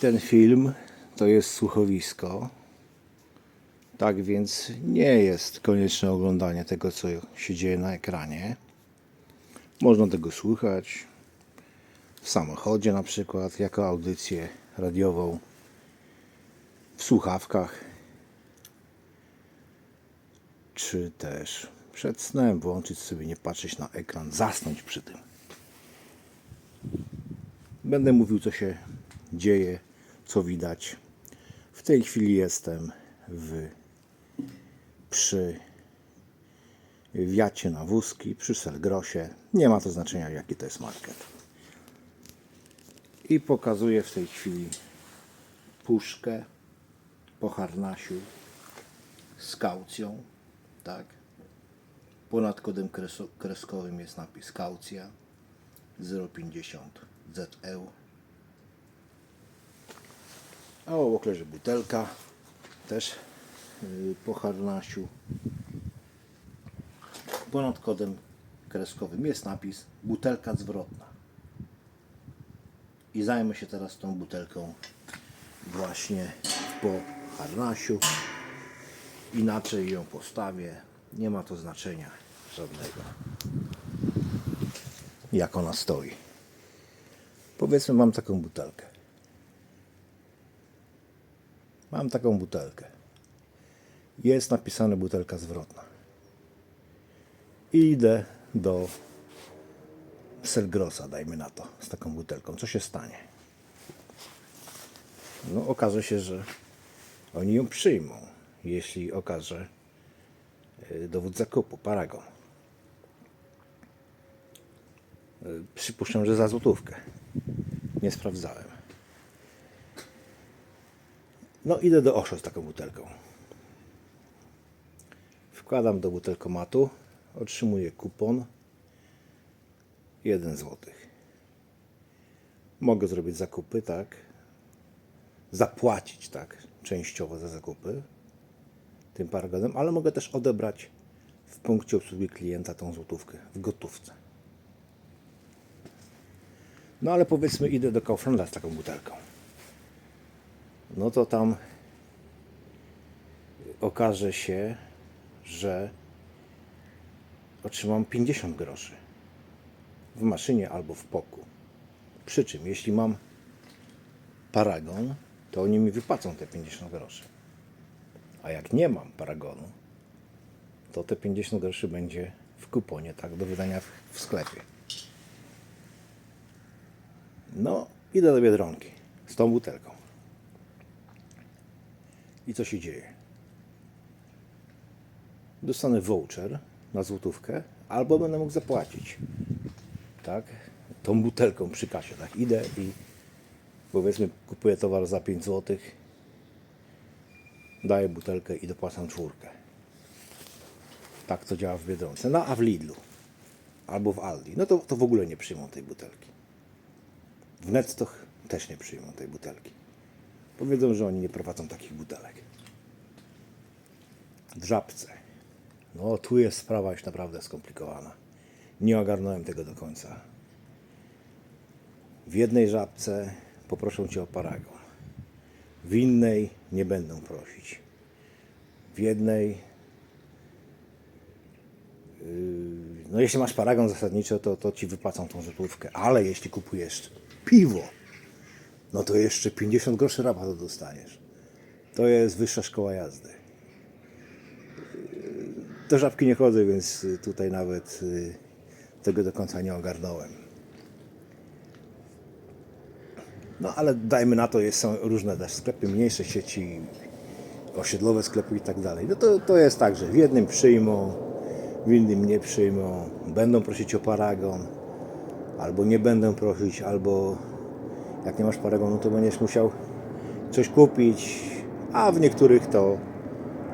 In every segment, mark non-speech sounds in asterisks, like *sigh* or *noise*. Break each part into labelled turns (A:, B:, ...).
A: Ten film to jest słuchowisko. Tak więc nie jest konieczne oglądanie tego, co się dzieje na ekranie. Można tego słuchać w samochodzie na przykład, jako audycję radiową, w słuchawkach, czy też przed snem włączyć sobie, nie patrzeć na ekran, zasnąć przy tym. Będę mówił, co się dzieje, co widać. W tej chwili jestem w, przy wiacie na wózki, przy Selgrosie. Nie ma to znaczenia, jaki to jest market. I pokazuję w tej chwili puszkę po harnasiu z kaucją, tak. Ponad kodem kreskowym jest napis kaucja 0,50 ZEU. A obok leży butelka, też yy, po harnasiu. Ponad kodem kreskowym jest napis butelka zwrotna. I zajmę się teraz tą butelką właśnie po harnasiu. Inaczej ją postawię. Nie ma to znaczenia żadnego. Jak ona stoi. Powiedzmy, mam taką butelkę. Mam taką butelkę. Jest napisane butelka zwrotna. I idę do Selgrosa, dajmy na to, z taką butelką. Co się stanie? No, okaże się, że oni ją przyjmą, jeśli okaże y, dowód zakupu, paragon. Y, Przypuszczam, że za złotówkę. Nie sprawdzałem. No, idę do Osho z taką butelką. Wkładam do butelkomatu, otrzymuję kupon 1 zł. Mogę zrobić zakupy, tak? Zapłacić, tak? Częściowo za zakupy tym paragonem, ale mogę też odebrać w punkcie obsługi klienta tą złotówkę w gotówce. No ale powiedzmy idę do Kauflanda z taką butelką. No to tam okaże się, że otrzymam 50 groszy w maszynie albo w poku. Przy czym, jeśli mam paragon, to oni mi wypłacą te 50 groszy. A jak nie mam paragonu, to te 50 groszy będzie w kuponie, tak, do wydania w, sklepie. No, idę do Biedronki z tą butelką. I co się dzieje? Dostanę voucher na złotówkę, albo będę mógł zapłacić. Tak? Tą butelką przy kasie. Tak? Idę i powiedzmy kupuję towar za 5 zł, daję butelkę i dopłacam czwórkę. Tak to działa w Biedronce. No a w Lidlu albo w Aldi, no to, to w ogóle nie przyjmą tej butelki. W Netstoch też nie przyjmą tej butelki. Powiedzą, że oni nie prowadzą takich butelek. W. No, tu jest sprawa już naprawdę skomplikowana. Nie ogarnąłem tego do końca. W jednej żabce poproszą cię o paragon. W innej nie będą prosić. W jednej. yy, No, jeśli masz paragon zasadniczo, to, to ci wypłacą tą złotówkę. Ale jeśli kupujesz piwo, no to jeszcze 50 groszy rabatu dostaniesz. To jest wyższa szkoła jazdy. Do żabki nie chodzę, więc tutaj nawet y, tego do końca nie ogarnąłem. No ale dajmy na to, jest, są różne też sklepy, mniejsze sieci, osiedlowe sklepy i tak dalej. No to, to jest tak, że w jednym przyjmą, w innym nie przyjmą, będą prosić o paragon, albo nie będą prosić, albo jak nie masz paragonu, to będziesz musiał coś kupić, a w niektórych to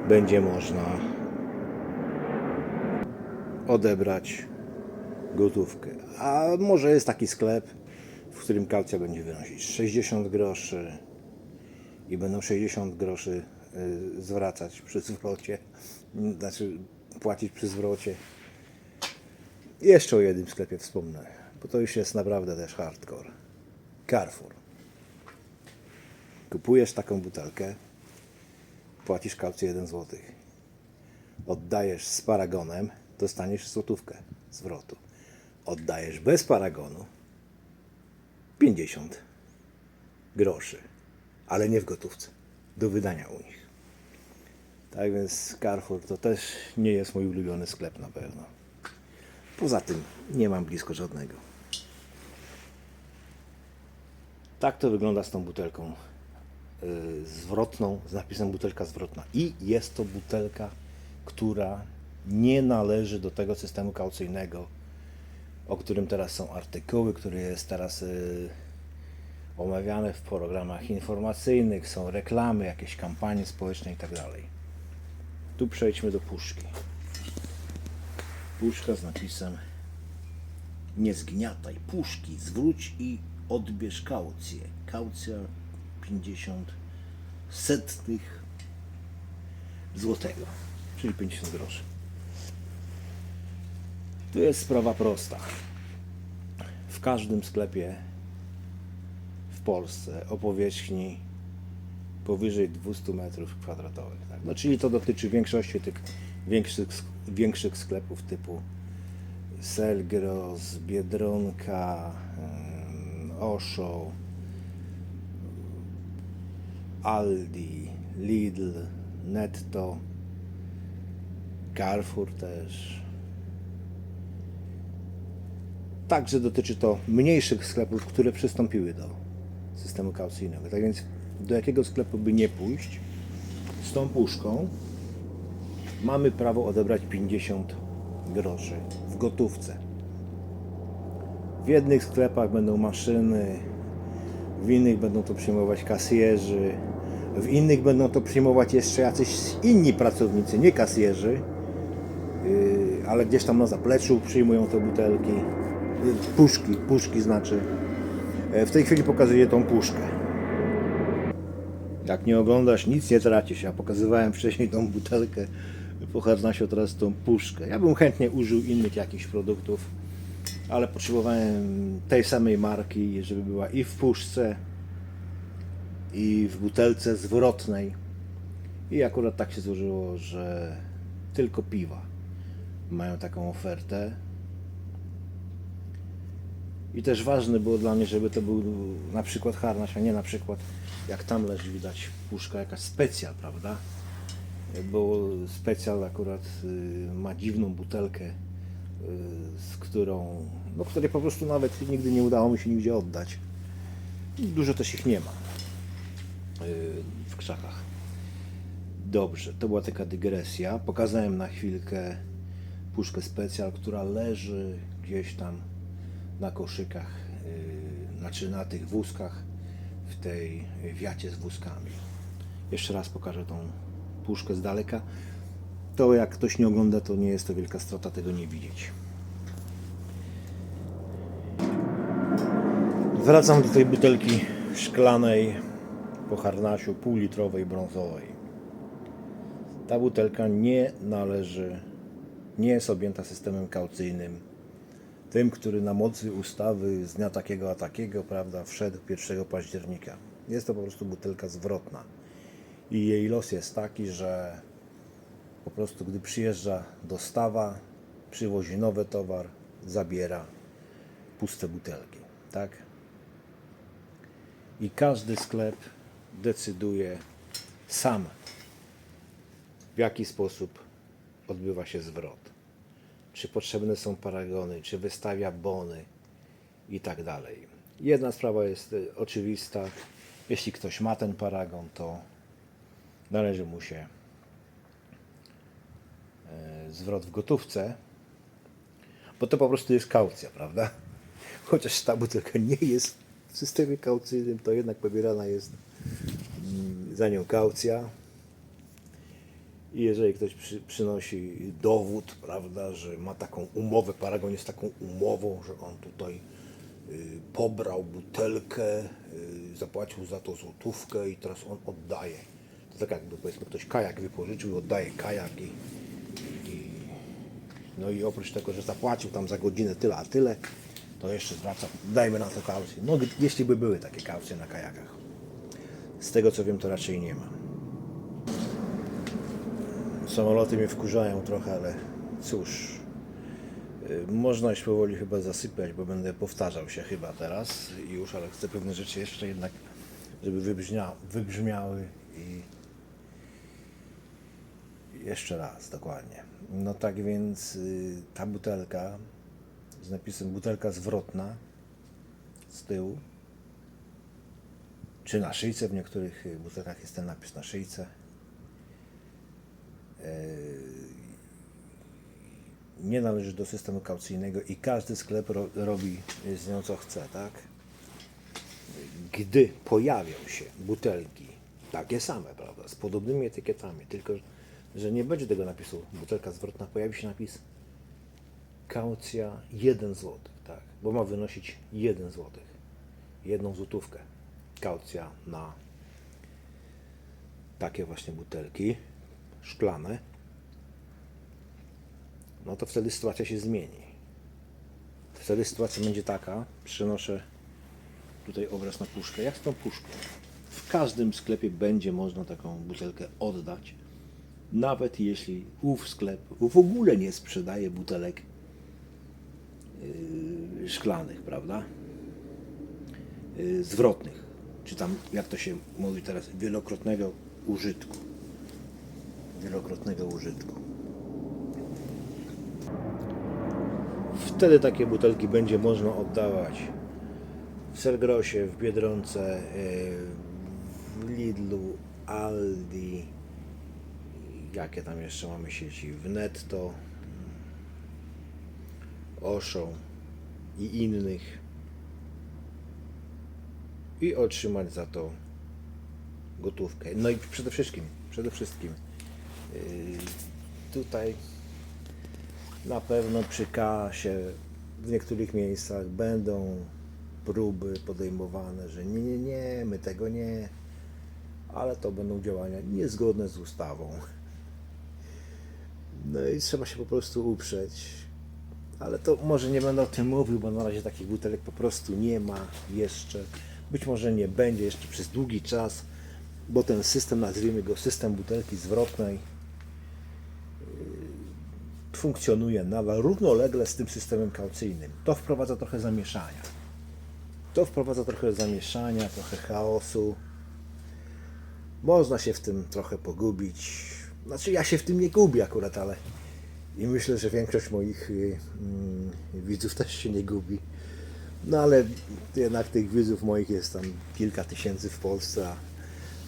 A: będzie można odebrać gotówkę. A może jest taki sklep, w którym kaucja będzie wynosić 60 groszy i będą 60 groszy y, zwracać przy zwrocie, znaczy płacić przy zwrocie. Jeszcze o jednym sklepie wspomnę, bo to już jest naprawdę też hardcore. Carrefour. Kupujesz taką butelkę, płacisz kaucję 1 zł. Oddajesz z paragonem, dostaniesz złotówkę zwrotu. Oddajesz bez paragonu 50 groszy, ale nie w gotówce, do wydania u nich. Tak więc Carrefour to też nie jest mój ulubiony sklep na pewno. Poza tym nie mam blisko żadnego. Tak to wygląda z tą butelką yy, zwrotną, z napisem butelka zwrotna. I jest to butelka, która nie należy do tego systemu kaucyjnego, o którym teraz są artykuły, który jest teraz yy, omawiane w programach informacyjnych, są reklamy, jakieś kampanie społeczne itd. Tu przejdźmy do puszki. Puszka z napisem Nie zgniataj puszki, zwróć i odbierz kaucję. Kaucja 50 setnych złotego, czyli 50 groszy. Tu jest sprawa prosta. W każdym sklepie w Polsce o powierzchni powyżej 200 metrów kwadratowych. Tak? No, czyli to dotyczy większości tych większych, większych sklepów typu Selgros, Biedronka, Osho, Aldi, Lidl, Netto, Carrefour też. Także dotyczy to mniejszych sklepów, które przystąpiły do systemu kaucyjnego. Tak więc do jakiego sklepu by nie pójść z tą puszką, mamy prawo odebrać 50 groszy w gotówce. W jednych sklepach będą maszyny, w innych będą to przyjmować kasjerzy, w innych będą to przyjmować jeszcze jacyś inni pracownicy, nie kasjerzy, yy, ale gdzieś tam na zapleczu przyjmują te butelki, puszki, puszki znaczy. E, W tej chwili pokazuję tą puszkę. Jak nie oglądasz, nic nie tracisz. Ja pokazywałem wcześniej tą butelkę po harnasie, teraz tą puszkę. Ja bym chętnie użył innych jakichś produktów, ale potrzebowałem tej samej marki, żeby była i w puszce, i w butelce zwrotnej. I akurat tak się złożyło, że tylko piwa mają taką ofertę. I też ważne było dla mnie, żeby to był na przykład harnaś, a nie na przykład jak tam leży widać puszka jakaś specjal, prawda? Bo specjal akurat y, ma dziwną butelkę, z którą, no której po prostu nawet nigdy nie udało mi się nigdzie oddać. Dużo też ich nie ma y, w krzakach. Dobrze, to była taka dygresja. Pokazałem na chwilkę puszkę specjal, która leży gdzieś tam na koszykach, yy, znaczy na tych wózkach, w tej wiacie z wózkami. Jeszcze raz pokażę tą puszkę z daleka. To jak ktoś nie ogląda, to nie jest to wielka strata tego nie widzieć. Wracam do tej butelki szklanej po harnasiu półlitrowej brązowej. Ta butelka nie należy, nie jest objęta systemem kaucyjnym. Tym, który na mocy ustawy z dnia takiego a takiego, prawda, wszedł 1 października. Jest to po prostu butelka zwrotna. I jej los jest taki, że po prostu gdy przyjeżdża dostawa, przywozi nowy towar, zabiera puste butelki, tak? I każdy sklep decyduje sam, w jaki sposób odbywa się zwrot. Czy potrzebne są paragony, czy wystawia bony i tak dalej. Jedna sprawa jest y, oczywista. Jeśli ktoś ma ten paragon, to należy mu się zwrot w gotówce, bo to po prostu jest kaucja, prawda? *laughs* Chociaż ta butelka nie jest w systemie kaucyjnym, to jednak pobierana jest mm, za nią kaucja. I jeżeli ktoś przy, przynosi dowód, prawda, że ma taką umowę, paragon jest taką umową, że on tutaj y, pobrał butelkę, y, zapłacił za to złotówkę i teraz on oddaje. To tak jakby powiedzmy ktoś kajak wypożyczył oddaje kajak i no i oprócz tego, że zapłacił tam za godzinę tyle, a tyle, to jeszcze zwraca, dajmy na to kaucję. No jeśli by były takie kaucje na kajakach. Z tego co wiem, to raczej nie ma. Samoloty mnie wkurzają trochę, ale cóż. Y, Można już powoli chyba zasypiać, bo będę powtarzał się chyba teraz już, ale chcę pewne rzeczy jeszcze jednak, żeby wybrzmia, wybrzmiały i jeszcze raz, dokładnie. No tak więc y, ta butelka z napisem butelka zwrotna z tyłu, czy na szyjce, w niektórych y, butelkach jest ten napis na szyjce. nie należy do systemu kaucyjnego i każdy sklep ro, robi z nią co chce, tak? Gdy pojawią się butelki takie same, prawda, z podobnymi etykietami, tylko że nie będzie tego napisu butelka zwrotna, pojawi się napis kaucja 1 zł, tak? Bo ma wynosić 1 zł, jedną złotówkę. Kaucja na takie właśnie butelki szklane no to wtedy sytuacja się zmieni. Wtedy sytuacja będzie taka, przenoszę tutaj obraz na puszkę, jak z tą puszką. W każdym sklepie będzie można taką butelkę oddać, nawet jeśli ów sklep w ogóle nie sprzedaje butelek yy, szklanych, prawda? Yy, zwrotnych, czy tam, jak to się mówi teraz, wielokrotnego użytku. Wielokrotnego użytku. Wtedy takie butelki będzie można oddawać w Selgrosie, w Biedronce, yy, w Lidlu, Aldi, jakie tam jeszcze mamy sieci, w Netto, Oszą i innych i otrzymać za to gotówkę. No i przede wszystkim, przede wszystkim yy, tutaj na pewno przy kasie w niektórych miejscach będą próby podejmowane, że nie, nie, nie, my tego nie, ale to będą działania niezgodne z ustawą. No i trzeba się po prostu uprzeć. Ale to może nie będę o tym mówił, bo na razie takich butelek po prostu nie ma jeszcze. Być może nie będzie jeszcze przez długi czas, bo ten system, nazwijmy go system butelki zwrotnej, funkcjonuje nadal równolegle z tym systemem kaucyjnym. To wprowadza trochę zamieszania. To wprowadza trochę zamieszania, trochę chaosu. Można się w tym trochę pogubić. Znaczy, ja się w tym nie gubię akurat, ale i myślę, że większość moich y, mm, widzów też się nie gubi. No ale jednak tych widzów moich jest tam kilka tysięcy w Polsce, a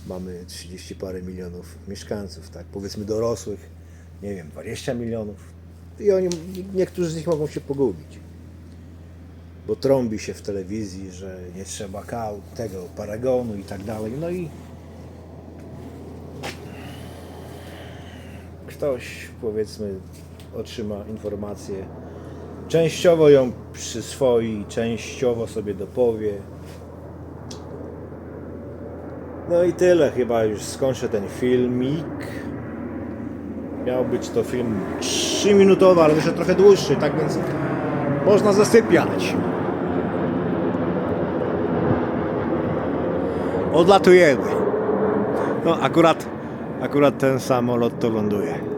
A: mamy 30 parę milionów mieszkańców, tak powiedzmy dorosłych, nie wiem, 20 milionów. I oni, niektórzy z nich mogą się pogubić. Bo trąbi się w telewizji, że nie trzeba kał, tego, paragonu i tak dalej. No i ktoś, powiedzmy, otrzyma informację, częściowo ją przyswoi, częściowo sobie dopowie. No i tyle, chyba już skończę ten filmik. Miał być to film 3-minutowy, ale jeszcze trochę dłuższy, tak więc można zasypiać. Odlatujemy. No akurat, akurat ten samolot to ląduje.